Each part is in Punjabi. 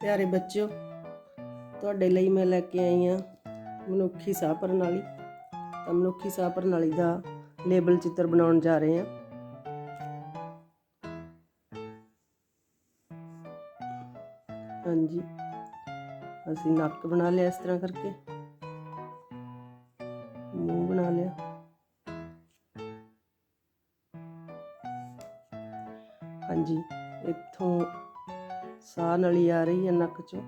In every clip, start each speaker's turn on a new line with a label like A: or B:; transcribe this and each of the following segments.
A: ਪਿਆਰੇ ਬੱਚਿਓ, ਤੁਹਾਡੇ ਲਈ ਮੈਂ ਲੈ ਕੇ ਆਈ ਹਾਂ ਮਨੁੱਖੀ ਸਾਹ ਪ੍ਰਣਾਲੀ। ਤਾਂ ਮਨੁੱਖੀ ਸਾਹ ਪ੍ਰਣਾਲੀ ਦਾ ਲੇਬਲ ਚਿੱਤਰ ਬਣਾਉਣ ਜਾ ਰਹੇ ਹਾਂ। ਹਾਂਜੀ, ਅਸੀਂ ਨੱਕ ਬਣਾ ਲਿਆ ਇਸ ਤਰ੍ਹਾਂ ਕਰਕੇ। ਮੂੰਹ ਬਣਾ ਲਿਆ। ਹਾਂਜੀ, ਇੱਥੋਂ ਸਾਹ ਨਲੀ ਆ ਰਹੀ ਹੈ ਨੱਕ ਚੋਂ।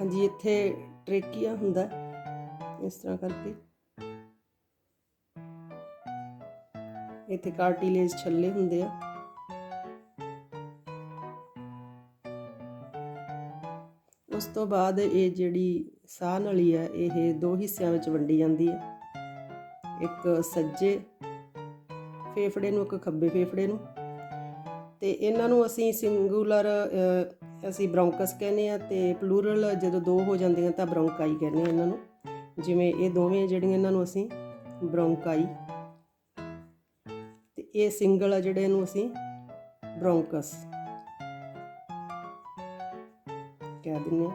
A: ਹਾਂਜੀ, ਇੱਥੇ ਟ੍ਰੇਕੀਆ ਹੁੰਦਾ ਇਸ ਤਰ੍ਹਾਂ ਕਰਕੇ। ਇੱਥੇ ਕਾਰਟੀਲੇਜ ਛੱਲੇ ਹੁੰਦੇ ਆ। ਉਸ ਤੋਂ ਬਾਅਦ ਇਹ ਜਿਹੜੀ ਸਾਹ ਨਲੀ ਹੈ ਇਹ ਦੋ ਹਿੱਸਿਆਂ ਵਿੱਚ ਵੰਡੀ ਜਾਂਦੀ ਹੈ। ਇੱਕ ਸੱਜੇ ਫੇਫੜੇ ਨੂੰ, ਇੱਕ ਖੱਬੇ ਫੇਫੜੇ ਨੂੰ। ਤੇ ਇਹਨਾਂ ਨੂੰ ਅਸੀਂ ਸਿੰਗੂਲਰ ਅਸੀਂ ਬ੍ਰੌਂਕਸ ਕਹਿੰਦੇ ਆ ਤੇ ਪਲੂਰਲ ਜਦੋਂ ਦੋ ਹੋ ਜਾਂਦੀਆਂ ਤਾਂ ਬ੍ਰੌਂਕਾਈ ਕਹਿੰਦੇ ਆ ਇਹਨਾਂ ਨੂੰ। ਜਿਵੇਂ ਇਹ ਦੋਵੇਂ ਜਿਹੜੀਆਂ ਇਹਨਾਂ ਨੂੰ ਅਸੀਂ ਬ੍ਰੌਂਕਾਈ ਤੇ ਇਹ ਸਿੰਗਲ ਆ ਜਿਹੜੇ ਇਹਨੂੰ ਅਸੀਂ ਬ੍ਰੌਂਕਸ ਕਹਿ ਦਿੰਦੇ ਆ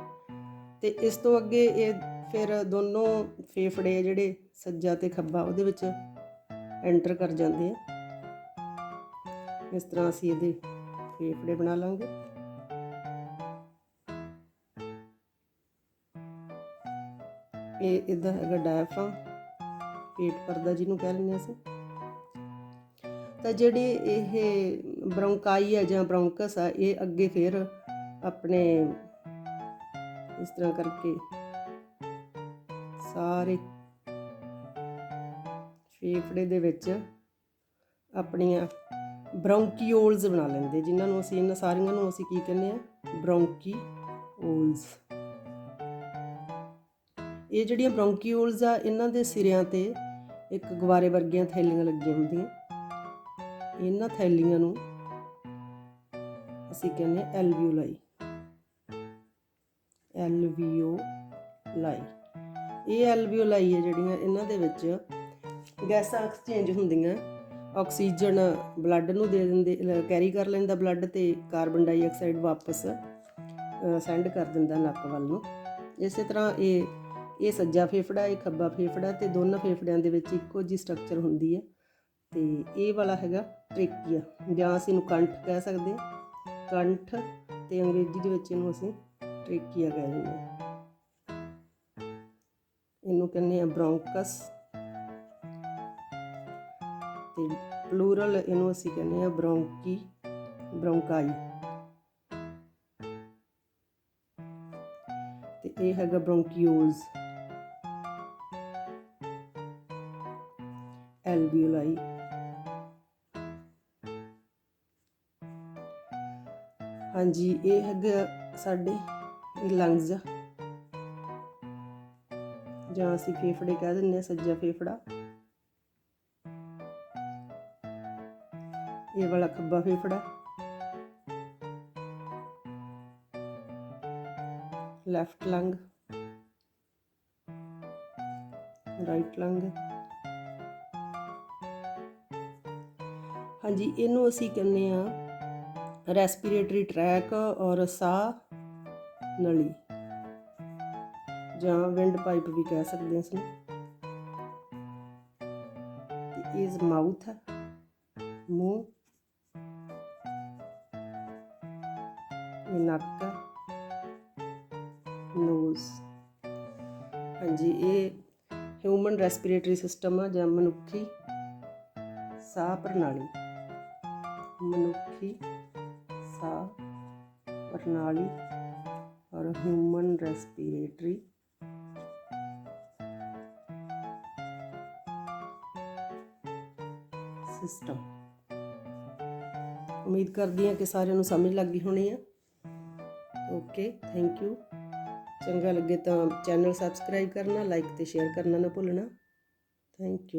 A: ਤੇ ਇਸ ਤੋਂ ਅੱਗੇ ਇਹ ਫਿਰ ਦੋਨੋਂ ਫੇਫੜੇ ਜਿਹੜੇ ਸੱਜਾ ਤੇ ਖੱਬਾ ਉਹਦੇ ਵਿੱਚ ਐਂਟਰ ਕਰ ਜਾਂਦੇ ਆ। ਇਸ ਤਰ੍ਹਾਂ ਅਸੀਂ ਇਹਦੇ ਫੇਫੜੇ ਬਣਾ ਲਾਂਗੇ। ਇਹ ਇਹਦਾ ਹੈਗਾ ਡਾਇਫਰਾਮ ਪੇਟ ਪਰਦਾ ਜਿਹਨੂੰ ਕਹਿ ਲੈਂਦੇ ਅਸੀਂ। ਤਾਂ ਜਿਹੜੇ ਇਹ ਬ੍ਰੌਂਕਾਈ ਹੈ ਜਾਂ ਬ੍ਰੌਂਕਸ ਆ, ਇਹ ਅੱਗੇ ਫਿਰ ਆਪਣੇ ਇਸ ਤਰ੍ਹਾਂ ਕਰਕੇ ਸਾਰੇ ਫੇਫੜੇ ਦੇ ਵਿੱਚ ਆਪਣੀਆਂ ਬ੍ਰੌਂਕੀਓਲਸ ਬਣਾ ਲੈਂਦੇ। ਜਿਨ੍ਹਾਂ ਨੂੰ ਅਸੀਂ, ਇਹਨਾਂ ਸਾਰੀਆਂ ਨੂੰ ਅਸੀਂ ਕੀ ਕਹਿੰਦੇ ਆ? ਬ੍ਰੌਂਕੀਓਲਸ ਇਹ ਜਿਹੜੀਆਂ ਬ੍ਰੌਂਕੀਓਲਸ ਆ, ਇਹਨਾਂ ਦੇ ਸਿਰਿਆਂ ਤੇ ਇੱਕ ਗੁਬਾਰੇ ਵਰਗੀਆਂ ਥੈਲੀਆਂ ਲੱਗੀਆਂ ਹੁੰਦੀਆਂ। ਇਹਨਾਂ ਥੈਲੀਆਂ ਨੂੰ ਅਸੀਂ ਕਹਿੰਦੇ ਐਲਵੀਓਲਾਈ। ਐਲਵੀਓਲਾਈ ਇਹ ਐਲਵੀਓਲਾਈ ਹੈ ਜਿਹੜੀਆਂ ਇਹਨਾਂ ਦੇ ਵਿੱਚ ਗੈਸਾਂ ਐਕਸਚੇਂਜ ਹੁੰਦੀਆਂ। ਆਕਸੀਜਨ ਬਲੱਡ ਨੂੰ ਦੇ ਦਿੰਦੇ ਕੈਰੀ ਕਰ ਲੈਂਦਾ ਬਲੱਡ ਤੇ ਕਾਰਬਨ ਡਾਈਆਕਸਾਈਡ ਵਾਪਸ ਸੈਂਡ ਕਰ ਦਿੰਦਾ ਨੱਕ ਵੱਲ ਨੂੰ। ਇਸੇ ਤਰ੍ਹਾਂ ਇਹ ਇਹ ਸੱਜਾ ਫੇਫੜਾ, ਇਹ ਖੱਬਾ ਫੇਫੜਾ ਤੇ ਦੋਨਾਂ ਫੇਫੜਿਆਂ ਦੇ ਵਿੱਚ ਇੱਕੋ ਜੀ ਸਟਰਕਚਰ ਹੁੰਦੀ ਹੈ। ਤੇ ਇਹ ਵਾਲਾ ਹੈਗਾ ਟ੍ਰੇਕੀਆ, ਜਾਂ ਅਸੀਂ ਇਹਨੂੰ ਕੰਠ ਕਹਿ ਸਕਦੇ ਹਾਂ। ਕੰਠ ਤੇ ਅੰਗਰੇਜ਼ੀ ਦੇ ਵਿੱਚ ਇਹਨੂੰ ਅਸੀਂ ਟ੍ਰੇਕੀਆ ਕਹਿ ਦਿੰਦੇ ਇਹਨੂੰ ਕਹਿੰਦੇ ਆ ਬ੍ਰੌਂਕਸ। ਤੇ ਪਲੂਰਲ ਇਹਨੂੰ ਅਸੀਂ ਕਹਿੰਦੇ ਆ ਬ੍ਰੌਂਕੀ, ਬ੍ਰੌਂਕਾਈ। ਤੇ ਇਹ ਹੈਗਾ ਬ੍ਰੌਂਕੀਓਲਸ ਐਲਵੀਓਲਾਈ ਹਾਂਜੀ, ਇਹ ਹੈਗਾ ਸਾਡੇ ਲੰਗਸ। ਜਾਂ ਅਸੀਂ ਫੇਫੜੇ ਕਹਿ ਦਿੰਦੇ ਆ ਸੱਜਾ ਫੇਫੜਾ। ਇਹ ਵਾਲਾ ਖੱਬਾ ਫੇਫੜਾ। ਲੈਫਟ ਲੰਗ। ਰਾਈਟ ਲੰਗ। ਹਾਂਜੀ, ਇਹਨੂੰ ਅਸੀਂ ਕਹਿੰਦੇ ਆ ਰੈਸਪੀਰੇਟਰੀ ਟਰੈਕ ਔਰ ਸਾਹ। ਨਲੀ। ਜਾਂ ਵਿੰਡ ਪਾਈਪ ਵੀ ਕਹਿ ਸਕਦੇ ਹਾਂ ਇਸ ਨੂੰ ਇਸ ਮਾਊਥ ਹੈ। ਮੂੰਹ। ਇਹ ਨੱਕ ਨੋਜ਼ ਹਾਂਜੀ, ਇਹ ਹਿਊਮਨ ਰੈਸਪੀਰੇਟਰੀ ਸਿਸਟਮ ਆ ਜਾਂ ਮਨੁੱਖੀ ਸਾਹ ਪ੍ਰਣਾਲੀ। ਮਨੁੱਖੀ ਸਾਹ ਪ੍ਰਣਾਲੀ। ਔਰ ਹਿਊਮਨ ਰੈਸਪੀਰੇਟਰੀ ਸਿਸਟਮ ਉਮੀਦ ਕਰਦੀ ਹਾਂ ਕਿ ਸਾਰਿਆਂ ਨੂੰ ਸਮਝ ਲੱਗ ਗਈ ਹੋਣੀ ਆ। ਓਕੇ ਥੈਂਕ ਯੂ ਚੰਗਾ ਲੱਗੇ ਤਾਂ ਚੈਨਲ ਸਬਸਕ੍ਰਾਈਬ ਕਰਨਾ ਲਾਈਕ ਤੇ ਸ਼ੇਅਰ ਕਰਨਾ ਨਾ ਭੁੱਲਣਾ। Thank you